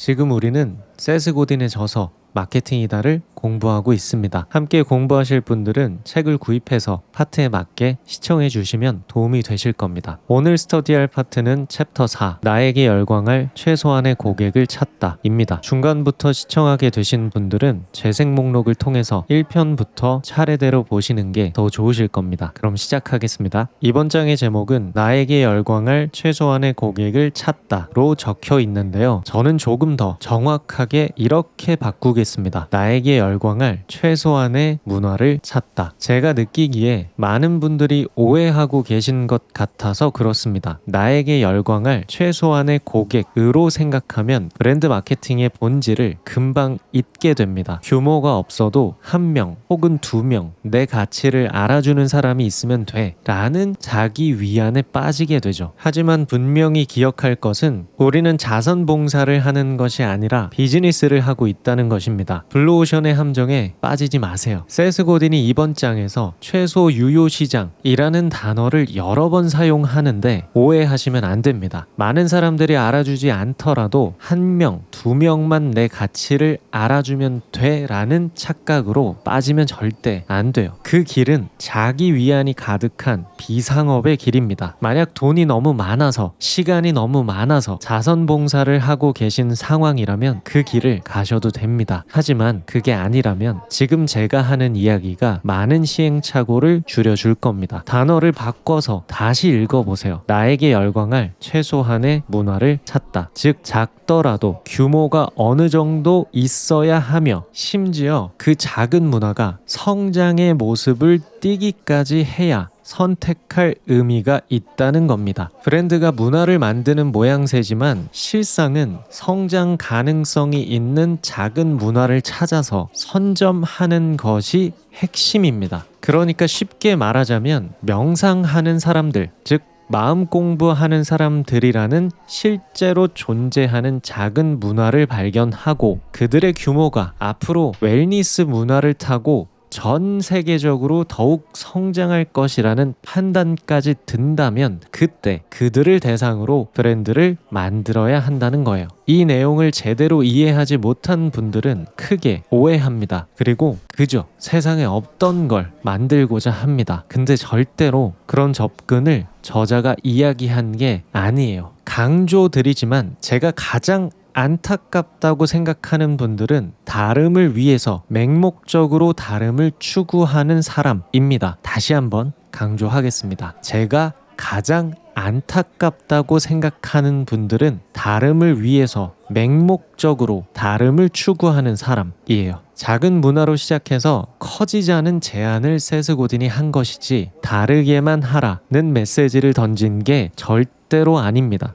지금 우리는 세스 고딘에 져서 마케팅이다를 공부하고 있습니다. 함께 공부하실 분들은 책을 구입해서 파트에 맞게 시청해 주시면 도움이 되실 겁니다. 오늘 스터디할 파트는 챕터 4 나에게 열광할 최소한의 고객을 찾다입니다. 중간부터 시청하게 되신 분들은 재생 목록을 통해서 1편부터 차례대로 보시는 게 더 좋으실 겁니다. 그럼 시작하겠습니다. 이번 장의 제목은 나에게 열광할 최소한의 고객을 찾다로 적혀 있는데요. 저는 조금 더 정확하게 이렇게 바꾸 겠습니다. 나에게 열광할 최소한의 문화를 찾다. 제가 느끼기에 많은 분들이 오해하고 계신 것 같아서 그렇습니다. 나에게 열광할 최소한의 고객으로 생각하면 브랜드 마케팅의 본질을 금방 잊게 됩니다. 규모가 없어도 한 명 혹은 두 명 내 가치를 알아주는 사람이 있으면 돼 라는 자기 위안에 빠지게 되죠. 하지만 분명히 기억할 것은 우리는 자선 봉사를 하는 것이 아니라 비즈니스를 하고 있다는 것입니다. 블루오션의 함정에 빠지지 마세요. 세스 고딘이 이번 장에서 최소 유효 시장이라는 단어를 여러 번 사용하는데 오해하시면 안 됩니다. 많은 사람들이 알아주지 않더라도 한 명, 두 명만 내 가치를 알아주면 돼 라는 착각으로 빠지면 절대 안 돼요. 그 길은 자기 위안이 가득한 비상업의 길입니다. 만약 돈이 너무 많아서 시간이 너무 많아서 자선 봉사를 하고 계신 상황이라면 그 길을 가셔도 됩니다. 하지만 그게 아니라면 지금 제가 하는 이야기가 많은 시행착오를 줄여줄 겁니다. 단어를 바꿔서 다시 읽어보세요. 나에게 열광할 최소한의 문화를 찾다. 즉, 작더라도 규모가 어느 정도 있어야 하며 심지어 그 작은 문화가 성장의 모습을 띠기까지 해야 선택할 의미가 있다는 겁니다. 브랜드가 문화를 만드는 모양새지만 실상은 성장 가능성이 있는 작은 문화를 찾아서 선점하는 것이 핵심입니다. 그러니까 쉽게 말하자면 명상하는 사람들, 즉 마음 공부하는 사람들이라는 실제로 존재하는 작은 문화를 발견하고 그들의 규모가 앞으로 웰니스 문화를 타고 전 세계적으로 더욱 성장할 것이라는 판단까지 든다면 그때 그들을 대상으로 브랜드를 만들어야 한다는 거예요. 이 내용을 제대로 이해하지 못한 분들은 크게 오해합니다. 그리고 그저 세상에 없던 걸 만들고자 합니다. 근데 절대로 그런 접근을 저자가 이야기한 게 아니에요. 강조드리지만 제가 가장 안타깝다고 생각하는 분들은 다름을 위해서 맹목적으로 다름을 추구하는 사람입니다. 다시 한번 강조하겠습니다. 제가 가장 안타깝다고 생각하는 분들은 다름을 위해서 맹목적으로 다름을 추구하는 사람이에요. 작은 문화로 시작해서 커지자는 제안을 세스고딘이 한 것이지 다르게만 하라는 메시지를 던진 게 절대로 아닙니다.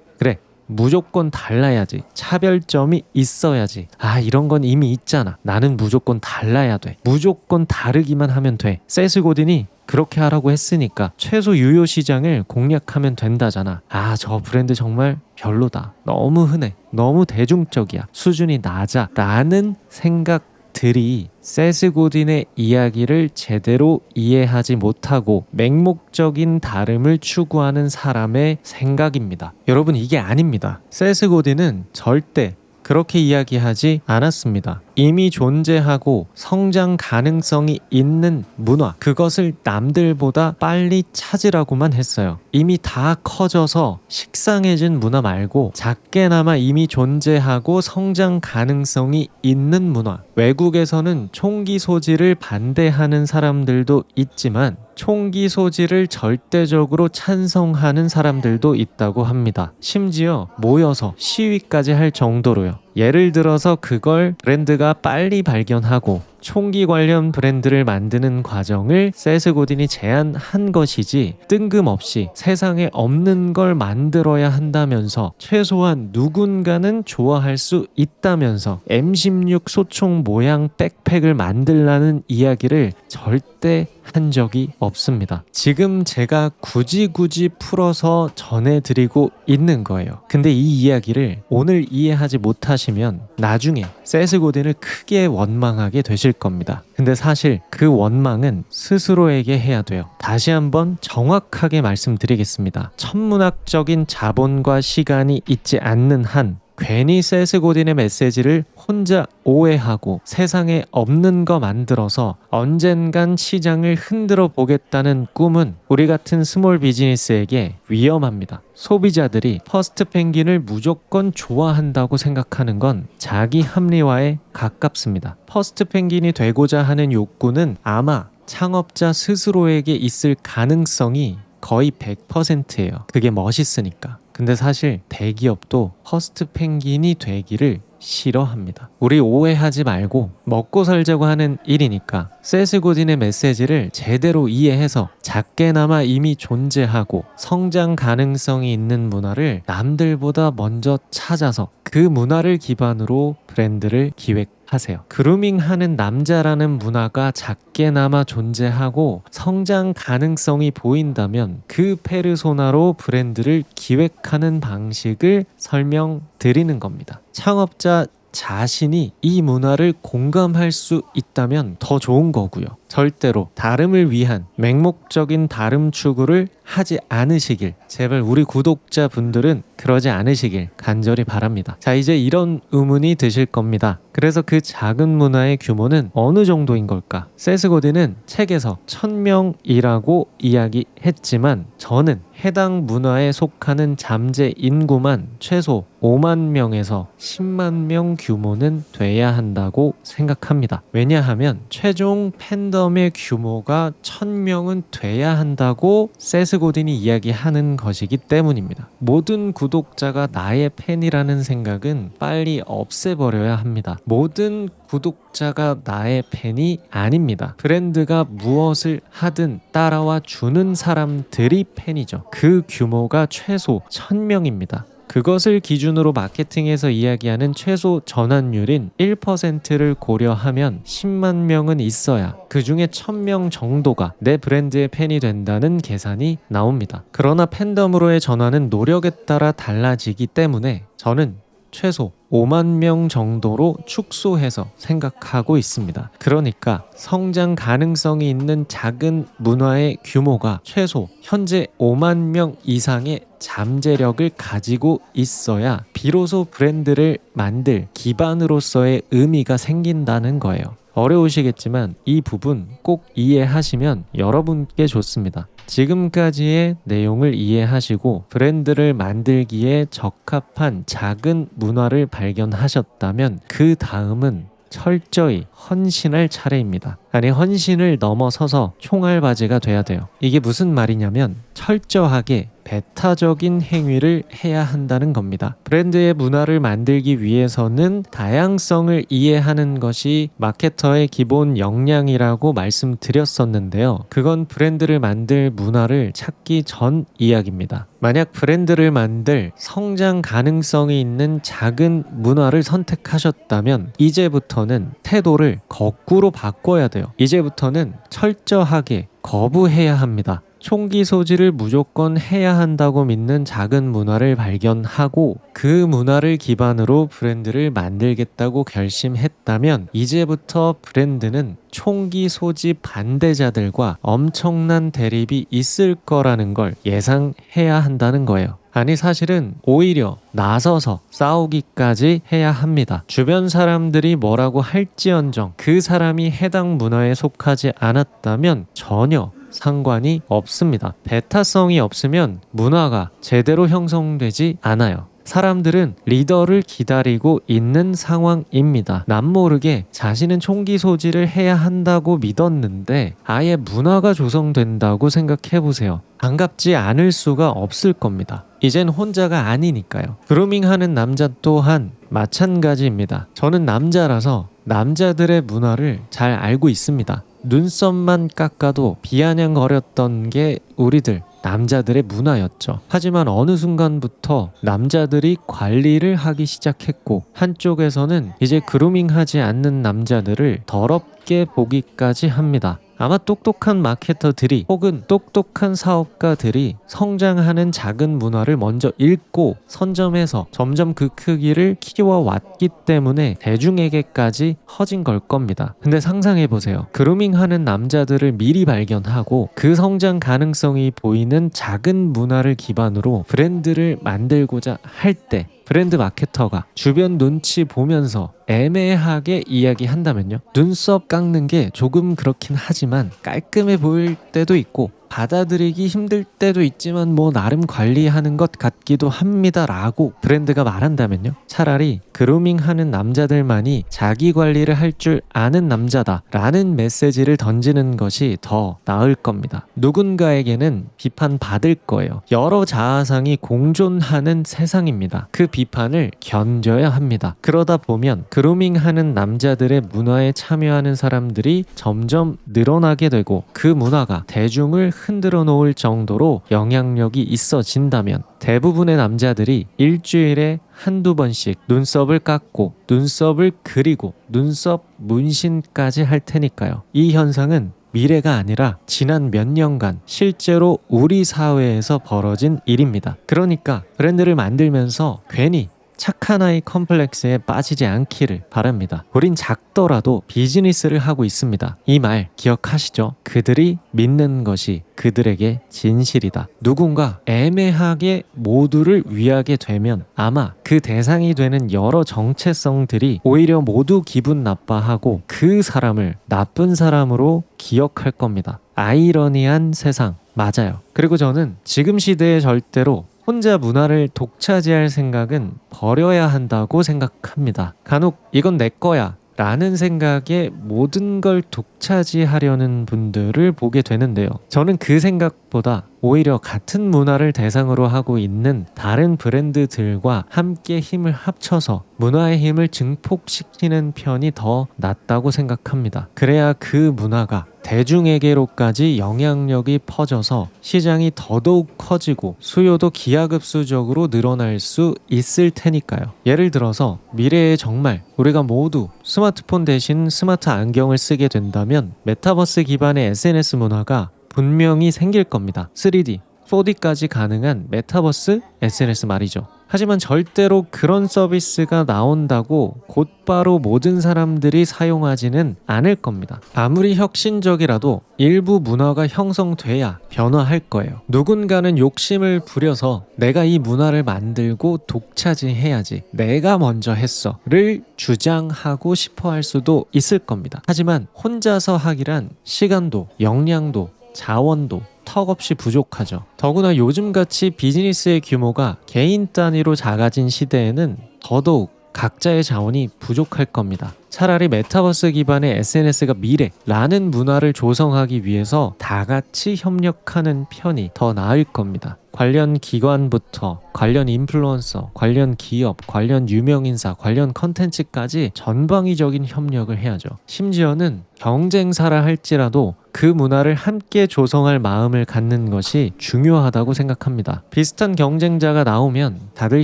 무조건 달라야지. 차별점이 있어야지. 아, 이런 건 이미 있잖아. 나는 무조건 달라야 돼. 무조건 다르기만 하면 돼. 세스 고딘이 그렇게 하라고 했으니까 최소 유효 시장을 공략하면 된다잖아. 아, 저 브랜드 정말 별로다. 너무 흔해. 너무 대중적이야. 수준이 낮아. 라는 생각 들이 세스 고딘의 이야기를 제대로 이해하지 못하고 맹목적인 다름을 추구하는 사람의 생각입니다. 여러분, 이게 아닙니다. 세스 고딘은 절대 그렇게 이야기하지 않았습니다. 이미 존재하고 성장 가능성이 있는 문화, 그것을 남들보다 빨리 찾으라고만 했어요. 이미 다 커져서 식상해진 문화 말고 작게나마 이미 존재하고 성장 가능성이 있는 문화. 외국에서는 총기 소지를 반대하는 사람들도 있지만 총기 소지를 절대적으로 찬성하는 사람들도 있다고 합니다. 심지어 모여서 시위까지 할 정도로요. 예를 들어서 그걸 브랜드가 빨리 발견하고 총기 관련 브랜드를 만드는 과정을 세스 고딘이 제안한 것이지 뜬금없이 세상에 없는 걸 만들어야 한다면서 최소한 누군가는 좋아할 수 있다면서 M16 소총 모양 백팩을 만들라는 이야기를 절대 한 적이 없습니다. 지금 제가 굳이 굳이 풀어서 전해드리고 있는 거예요. 근데 이 이야기를 오늘 이해하지 못하시면 나중에 세스 고딘을 크게 원망하게 되실 겁니다. 근데 사실 그 원망은 스스로에게 해야 돼요. 다시 한번 정확하게 말씀드리겠습니다. 천문학적인 자본과 시간이 있지 않는 한 괜히 세스 고딘의 메시지를 혼자 오해하고 세상에 없는 거 만들어서 언젠간 시장을 흔들어 보겠다는 꿈은 우리 같은 스몰 비즈니스에게 위험합니다. 소비자들이 퍼스트 펭귄을 무조건 좋아한다고 생각하는 건 자기 합리화에 가깝습니다. 퍼스트 펭귄이 되고자 하는 욕구는 아마 창업자 스스로에게 있을 가능성이 거의 100%예요. 그게 멋있으니까. 근데 사실 대기업도 퍼스트 펭귄이 되기를 싫어합니다. 우리 오해하지 말고 먹고 살자고 하는 일이니까 세스 고딘의 메시지를 제대로 이해해서 작게나마 이미 존재하고 성장 가능성이 있는 문화를 남들보다 먼저 찾아서 그 문화를 기반으로 브랜드를 기획 하세요. 그루밍 하는 남자라는 문화가 작게나마 존재하고 성장 가능성이 보인다면 그 페르소나로 브랜드를 기획하는 방식을 설명드리는 겁니다. 창업자 자신이 이 문화를 공감할 수 있다면 더 좋은 거고요. 절대로 다름을 위한 맹목적인 다름 추구를 하지 않으시길 제발 우리 구독자 분들은 그러지 않으시길 간절히 바랍니다. 자 이제 이런 의문이 드실 겁니다. 그래서 그 작은 문화의 규모는 어느 정도인 걸까? 세스고디는 책에서 천명이라고 이야기했지만 저는 해당 문화에 속하는 잠재 인구만 최소 5만 명에서 10만 명 규모는 돼야 한다고 생각합니다. 왜냐하면 최종 팬덤 의 규모가 1000명은 돼야 한다고 세스 고딘이 이야기하는 것이기 때문입니다. 모든 구독자가 나의 팬이라는 생각은 빨리 없애버려야 합니다. 모든 구독자가 나의 팬이 아닙니다. 브랜드가 무엇을 하든 따라와 주는 사람들이 팬이죠. 그 규모가 최소 1000명입니다. 그것을 기준으로 마케팅에서 이야기하는 최소 전환율인 1%를 고려하면 10만 명은 있어야 그 중에 1000명 정도가 내 브랜드의 팬이 된다는 계산이 나옵니다. 그러나 팬덤으로의 전환은 노력에 따라 달라지기 때문에 저는 최소 5만 명 정도로 축소해서 생각하고 있습니다. 그러니까 성장 가능성이 있는 작은 문화의 규모가 최소 현재 5만 명 이상의 잠재력을 가지고 있어야 비로소 브랜드를 만들 기반으로서의 의미가 생긴다는 거예요. 어려우시겠지만 이 부분 꼭 이해하시면 여러분께 좋습니다. 지금까지의 내용을 이해하시고 브랜드를 만들기에 적합한 작은 문화를 발견하셨다면 그 다음은 철저히 헌신할 차례입니다. 아니 헌신을 넘어서서 총알바지가 돼야 돼요. 이게 무슨 말이냐면 철저하게 배타적인 행위를 해야 한다는 겁니다. 브랜드의 문화를 만들기 위해서는 다양성을 이해하는 것이 마케터의 기본 역량이라고 말씀드렸었는데요. 그건 브랜드를 만들 문화를 찾기 전 이야기입니다. 만약 브랜드를 만들 성장 가능성이 있는 작은 문화를 선택하셨다면 이제부터는 태도를 거꾸로 바꿔야 돼요. 이제부터는 철저하게 거부해야 합니다. 총기 소지를 무조건 해야 한다고 믿는 작은 문화를 발견하고 그 문화를 기반으로 브랜드를 만들겠다고 결심했다면 이제부터 브랜드는 총기 소지 반대자들과 엄청난 대립이 있을 거라는 걸 예상해야 한다는 거예요. 아니 사실은 오히려 나서서 싸우기까지 해야 합니다. 주변 사람들이 뭐라고 할지언정 그 사람이 해당 문화에 속하지 않았다면 전혀 상관이 없습니다. 배타성이 없으면 문화가 제대로 형성되지 않아요. 사람들은 리더를 기다리고 있는 상황입니다. 남모르게 자신은 총기 소지를 해야 한다고 믿었는데 아예 문화가 조성된다고 생각해 보세요. 반갑지 않을 수가 없을 겁니다. 이젠 혼자가 아니니까요. 그루밍 하는 남자 또한 마찬가지입니다. 저는 남자라서 남자들의 문화를 잘 알고 있습니다. 눈썹만 깎아도 비아냥거렸던 게 우리들 남자들의 문화였죠. 하지만 어느 순간부터 남자들이 관리를 하기 시작했고 한쪽에서는 이제 그루밍하지 않는 남자들을 더럽게 보기까지 합니다. 아마 똑똑한 마케터들이 혹은 똑똑한 사업가들이 성장하는 작은 문화를 먼저 읽고 선점해서 점점 그 크기를 키워왔기 때문에 대중에게까지 커진 걸 겁니다. 근데 상상해 보세요. 그루밍하는 남자들을 미리 발견하고 그 성장 가능성이 보이는 작은 문화를 기반으로 브랜드를 만들고자 할 때 브랜드 마케터가 주변 눈치 보면서 애매하게 이야기한다면요. 눈썹 깎는 게 조금 그렇긴 하지만 깔끔해 보일 때도 있고 받아들이기 힘들 때도 있지만 뭐 나름 관리하는 것 같기도 합니다라고 브랜드가 말한다면요. 차라리 그루밍 하는 남자들만이 자기 관리를 할 줄 아는 남자다라는 메시지를 던지는 것이 더 나을 겁니다. 누군가에게는 비판 받을 거예요. 여러 자아상이 공존하는 세상입니다. 그 비판을 견뎌야 합니다. 그러다 보면 그루밍 하는 남자들의 문화에 참여하는 사람들이 점점 늘어나게 되고 그 문화가 대중을 흔들어 놓을 정도로 영향력이 있어진다면 대부분의 남자들이 일주일에 한두 번씩 눈썹을 깎고 눈썹을 그리고 눈썹 문신까지 할 테니까요. 이 현상은 미래가 아니라 지난 몇 년간 실제로 우리 사회에서 벌어진 일입니다. 그러니까 브랜드를 만들면서 괜히 착한 아이 컴플렉스에 빠지지 않기를 바랍니다. 우린 작더라도 비즈니스를 하고 있습니다. 이 말 기억하시죠? 그들이 믿는 것이 그들에게 진실이다. 누군가 애매하게 모두를 위하게 되면 아마 그 대상이 되는 여러 정체성들이 오히려 모두 기분 나빠하고 그 사람을 나쁜 사람으로 기억할 겁니다. 아이러니한 세상. 맞아요. 그리고 저는 지금 시대에 절대로 혼자 문화를 독차지할 생각은 버려야 한다고 생각합니다. 간혹 이건 내 거야. 라는 생각에 모든 걸 독차지하려는 분들을 보게 되는데요. 저는 그 생각보다 오히려 같은 문화를 대상으로 하고 있는 다른 브랜드들과 함께 힘을 합쳐서 문화의 힘을 증폭시키는 편이 더 낫다고 생각합니다. 그래야 그 문화가 대중에게로까지 영향력이 퍼져서 시장이 더더욱 커지고 수요도 기하급수적으로 늘어날 수 있을 테니까요. 예를 들어서 미래에 정말 우리가 모두 스마트폰 대신 스마트 안경을 쓰게 된다면 메타버스 기반의 SNS 문화가 분명히 생길 겁니다. 3D, 4D까지 가능한 메타버스 SNS 말이죠. 하지만 절대로 그런 서비스가 나온다고 곧바로 모든 사람들이 사용하지는 않을 겁니다. 아무리 혁신적이라도 일부 문화가 형성돼야 변화할 거예요. 누군가는 욕심을 부려서 내가 이 문화를 만들고 독차지해야지. 내가 먼저 했어.를 주장하고 싶어 할 수도 있을 겁니다. 하지만 혼자서 하기란 시간도, 역량도, 자원도 턱없이 부족하죠. 더구나 요즘같이 비즈니스의 규모가 개인 단위로 작아진 시대에는 더더욱 각자의 자원이 부족할 겁니다. 차라리 메타버스 기반의 SNS가 미래라는 문화를 조성하기 위해서 다 같이 협력하는 편이 더 나을 겁니다. 관련 기관부터 관련 인플루언서, 관련 기업, 관련 유명인사, 관련 컨텐츠까지 전방위적인 협력을 해야죠. 심지어는 경쟁사라 할지라도 그 문화를 함께 조성할 마음을 갖는 것이 중요하다고 생각합니다. 비슷한 경쟁자가 나오면 다들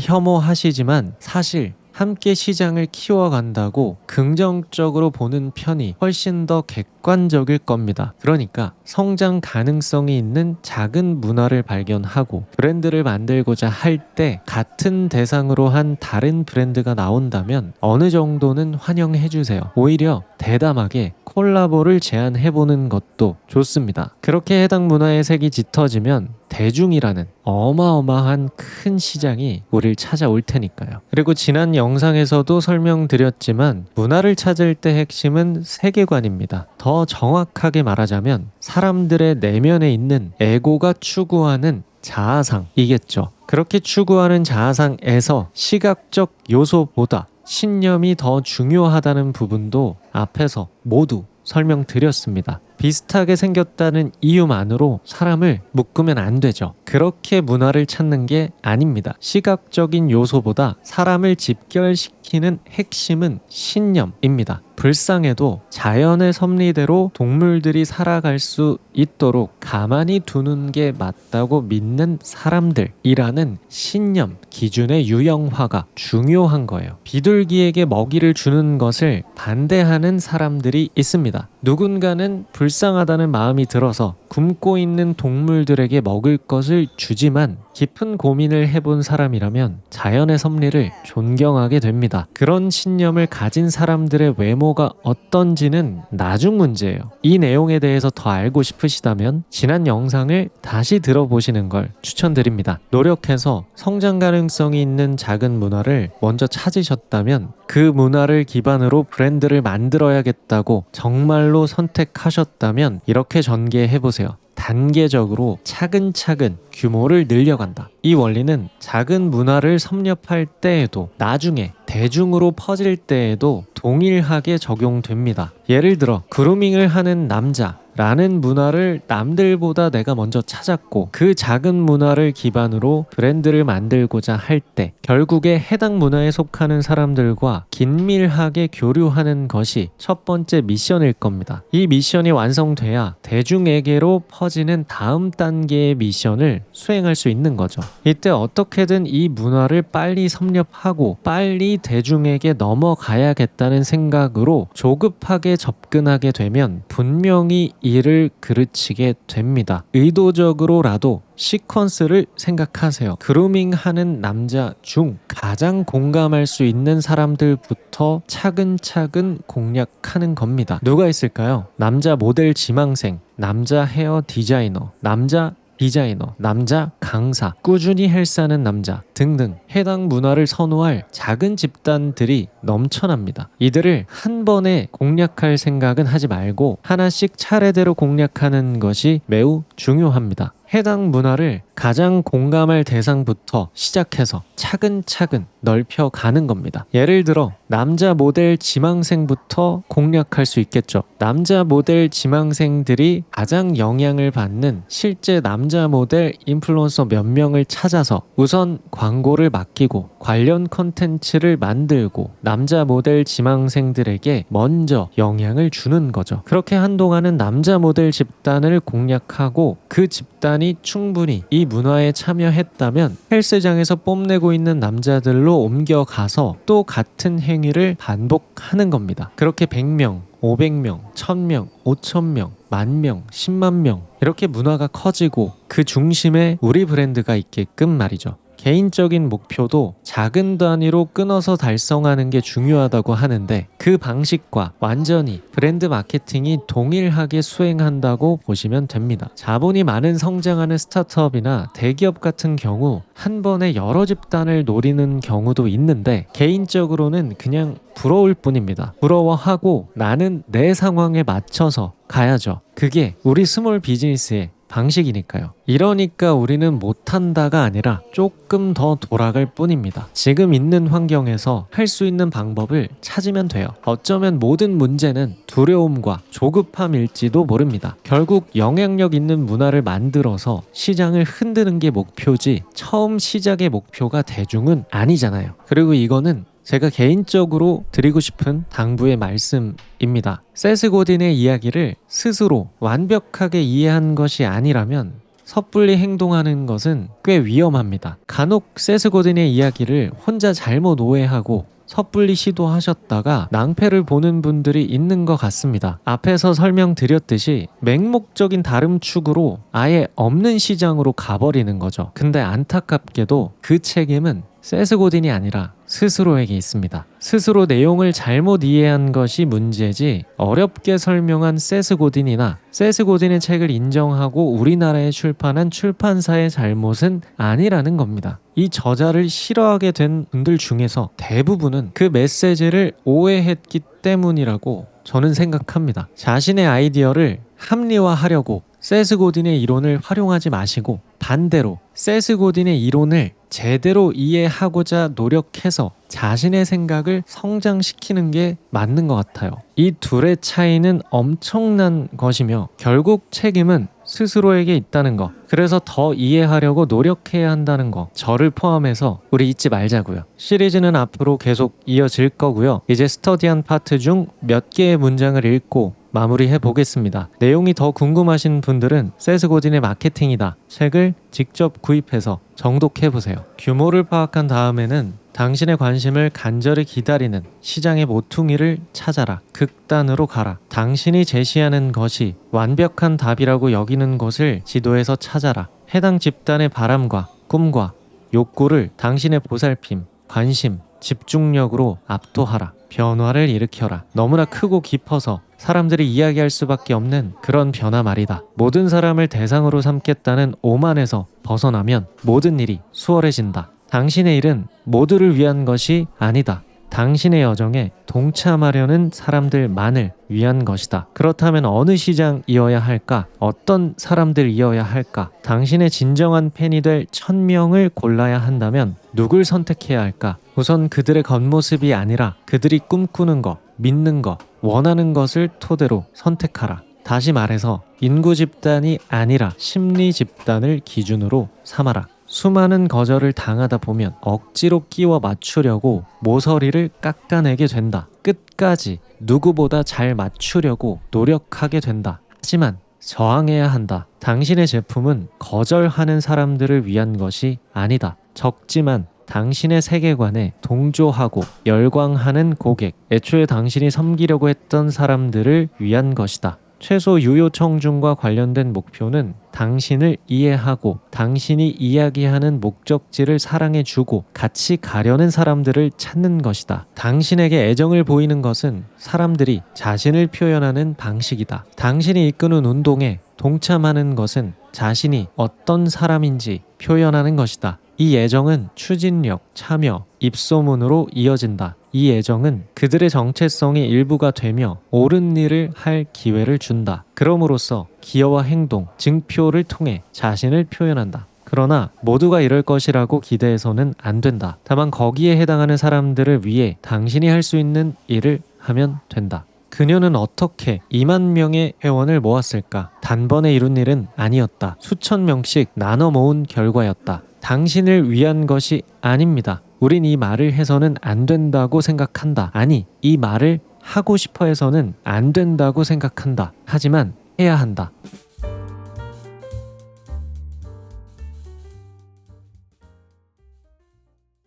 혐오하시지만 사실 함께 시장을 키워간다고 긍정적으로 보는 편이 훨씬 더 객관적일 겁니다. 그러니까 성장 가능성이 있는 작은 문화를 발견하고 브랜드를 만들고자 할 때 같은 대상으로 한 다른 브랜드가 나온다면 어느 정도는 환영해 주세요. 오히려 대담하게 콜라보를 제안해보는 것도 좋습니다. 그렇게 해당 문화의 색이 짙어지면 대중이라는 어마어마한 큰 시장이 우리를 찾아올 테니까요. 그리고 지난 영 상에서도 설명드렸지만 문화를 찾을 때 핵심은 세계관입니다. 더 정확하게 말하자면 사람들의 내면에 있는 에고가 추구하는 자아상이겠죠. 그렇게 추구하는 자아상에서 시각적 요소보다 신념이 더 중요하다는 부분도 앞에서 모두 설명드렸습니다. 비슷하게 생겼다는 이유만으로 사람을 묶으면 안 되죠. 그렇게 문화를 찾는 게 아닙니다. 시각적인 요소보다 사람을 집결시키는 핵심은 신념입니다. 불쌍해도 자연의 섭리대로 동물들이 살아갈 수 있도록 가만히 두는 게 맞다고 믿는 사람들이라는 신념 기준의 유형화가 중요한 거예요. 비둘기에게 먹이를 주는 것을 반대하는 사람들이 있습니다. 누군가는 불쌍하다는 마음이 들어서 굶고 있는 동물들에게 먹을 것을 주지만 깊은 고민을 해본 사람이라면 자연의 섭리를 존경하게 됩니다. 그런 신념을 가진 사람들의 외모가 어떤지는 나중 문제예요. 이 내용에 대해서 더 알고 싶으시면 싶으시다면 지난 영상을 다시 들어보시는 걸 추천드립니다. 노력해서 성장 가능성이 있는 작은 문화를 먼저 찾으셨다면 그 문화를 기반으로 브랜드를 만들어야겠다고 정말로 선택하셨다면 이렇게 전개해 보세요. 단계적으로 차근차근 규모를 늘려간다. 이 원리는 작은 문화를 섭렵할 때에도 나중에 대중으로 퍼질 때에도 동일하게 적용됩니다. 예를 들어 그루밍을 하는 남자 라는 문화를 남들보다 내가 먼저 찾았고 그 작은 문화를 기반으로 브랜드를 만들고자 할 때 결국에 해당 문화에 속하는 사람들과 긴밀하게 교류하는 것이 첫 번째 미션일 겁니다. 이 미션이 완성돼야 대중에게로 퍼지는 다음 단계의 미션을 수행할 수 있는 거죠. 이때 어떻게든 이 문화를 빨리 섭렵하고 빨리 대중에게 넘어가야겠다는 생각으로 조급하게 접근하게 되면 분명히 일을 그르치게 됩니다. 의도적으로라도 시퀀스를 생각하세요. 그루밍 하는 남자 중 가장 공감할 수 있는 사람들부터 차근차근 공략하는 겁니다. 누가 있을까요? 남자 모델 지망생, 남자 헤어 디자이너, 남자 디자이너, 남자 강사, 꾸준히 헬스하는 남자 등등 해당 문화를 선호할 작은 집단들이 넘쳐납니다. 이들을 한 번에 공략할 생각은 하지 말고 하나씩 차례대로 공략하는 것이 매우 중요합니다. 해당 문화를 가장 공감할 대상부터 시작해서 차근차근 넓혀 가는 겁니다. 예를 들어 남자 모델 지망생부터 공략할 수 있겠죠. 남자 모델 지망생들이 가장 영향을 받는 실제 남자 모델 인플루언서 몇 명을 찾아서 우선 광고를 맡기고 관련 컨텐츠를 만들고 남자 모델 지망생들에게 먼저 영향을 주는 거죠. 그렇게 한동안은 남자 모델 집단을 공략하고 그 집단이 충분히 이 문화에 참여했다면 헬스장에서 뽐내고 있는 남자들로 옮겨가서 또 같은 행위를 반복하는 겁니다. 그렇게 100명, 500명, 1000명, 5000명, 만 명, 10만 명 이렇게 문화가 커지고 그 중심에 우리 브랜드가 있게끔 말이죠. 개인적인 목표도 작은 단위로 끊어서 달성하는 게 중요하다고 하는데 그 방식과 완전히 브랜드 마케팅이 동일하게 수행한다고 보시면 됩니다. 자본이 많은 성장하는 스타트업이나 대기업 같은 경우 한 번에 여러 집단을 노리는 경우도 있는데 개인적으로는 그냥 부러울 뿐입니다. 부러워하고 나는 내 상황에 맞춰서 가야죠. 그게 우리 스몰 비즈니스의 방식이니까요. 이러니까 우리는 못한다가 아니라 조금 더 돌아갈 뿐입니다. 지금 있는 환경에서 할 수 있는 방법을 찾으면 돼요. 어쩌면 모든 문제는 두려움과 조급함일지도 모릅니다. 결국 영향력 있는 문화를 만들어서 시장을 흔드는 게 목표지 처음 시작의 목표가 대중은 아니잖아요. 그리고 이거는 제가 개인적으로 드리고 싶은 당부의 말씀입니다. 세스 고딘의 이야기를 스스로 완벽하게 이해한 것이 아니라면 섣불리 행동하는 것은 꽤 위험합니다. 간혹 세스 고딘의 이야기를 혼자 잘못 오해하고 섣불리 시도하셨다가 낭패를 보는 분들이 있는 것 같습니다. 앞에서 설명드렸듯이 맹목적인 다름 축으로 아예 없는 시장으로 가버리는 거죠. 근데 안타깝게도 그 책임은 세스 고딘이 아니라 스스로에게 있습니다. 스스로 내용을 잘못 이해한 것이 문제지 어렵게 설명한 세스 고딘이나 세스 고딘의 책을 인정하고 우리나라에 출판한 출판사의 잘못은 아니라는 겁니다. 이 저자를 싫어하게 된 분들 중에서 대부분은 그 메시지를 오해했기 때문이라고 저는 생각합니다. 자신의 아이디어를 합리화하려고 세스 고딘의 이론을 활용하지 마시고 반대로 세스 고딘의 이론을 제대로 이해하고자 노력해서 자신의 생각을 성장시키는 게 맞는 것 같아요. 이 둘의 차이는 엄청난 것이며 결국 책임은 스스로에게 있다는 거. 그래서 더 이해하려고 노력해야 한다는 거. 저를 포함해서 우리 잊지 말자고요. 시리즈는 앞으로 계속 이어질 거고요. 이제 스터디한 파트 중 몇 개의 문장을 읽고 마무리해 보겠습니다. 내용이 더 궁금하신 분들은 세스고딘의 마케팅이다 책을 직접 구입해서 정독해 보세요. 규모를 파악한 다음에는 당신의 관심을 간절히 기다리는 시장의 모퉁이를 찾아라. 극단으로 가라. 당신이 제시하는 것이 완벽한 답이라고 여기는 것을 지도에서 찾아라. 해당 집단의 바람과 꿈과 욕구를 당신의 보살핌, 관심, 집중력으로 압도하라. 변화를 일으켜라. 너무나 크고 깊어서 사람들이 이야기할 수밖에 없는 그런 변화 말이다. 모든 사람을 대상으로 삼겠다는 오만에서 벗어나면 모든 일이 수월해진다. 당신의 일은 모두를 위한 것이 아니다. 당신의 여정에 동참하려는 사람들만을 위한 것이다. 그렇다면 어느 시장이어야 할까? 어떤 사람들이어야 할까? 당신의 진정한 팬이 될 천명을 골라야 한다면 누굴 선택해야 할까? 우선 그들의 겉모습이 아니라 그들이 꿈꾸는 것, 믿는 것, 원하는 것을 토대로 선택하라. 다시 말해서 인구 집단이 아니라 심리 집단을 기준으로 삼아라. 수많은 거절을 당하다 보면 억지로 끼워 맞추려고 모서리를 깎아내게 된다. 끝까지 누구보다 잘 맞추려고 노력하게 된다. 하지만 저항해야 한다. 당신의 제품은 거절하는 사람들을 위한 것이 아니다. 적지만 당신의 세계관에 동조하고 열광하는 고객, 애초에 당신이 섬기려고 했던 사람들을 위한 것이다. 최소 유효 청중과 관련된 목표는 당신을 이해하고 당신이 이야기하는 목적지를 사랑해주고 같이 가려는 사람들을 찾는 것이다. 당신에게 애정을 보이는 것은 사람들이 자신을 표현하는 방식이다. 당신이 이끄는 운동에 동참하는 것은 자신이 어떤 사람인지 표현하는 것이다. 이 애정은 추진력, 참여, 입소문으로 이어진다. 이 애정은 그들의 정체성의 일부가 되며 옳은 일을 할 기회를 준다. 그럼으로써 기여와 행동, 증표를 통해 자신을 표현한다. 그러나 모두가 이럴 것이라고 기대해서는 안 된다. 다만 거기에 해당하는 사람들을 위해 당신이 할 수 있는 일을 하면 된다. 그녀는 어떻게 2만 명의 회원을 모았을까? 단번에 이룬 일은 아니었다. 수천 명씩 나눠 모은 결과였다. 당신을 위한 것이 아닙니다. 우린 이 말을 해서는 안 된다고 생각한다. 아니, 이 말을 하고 싶어 해서는 안 된다고 생각한다. 하지만 해야 한다.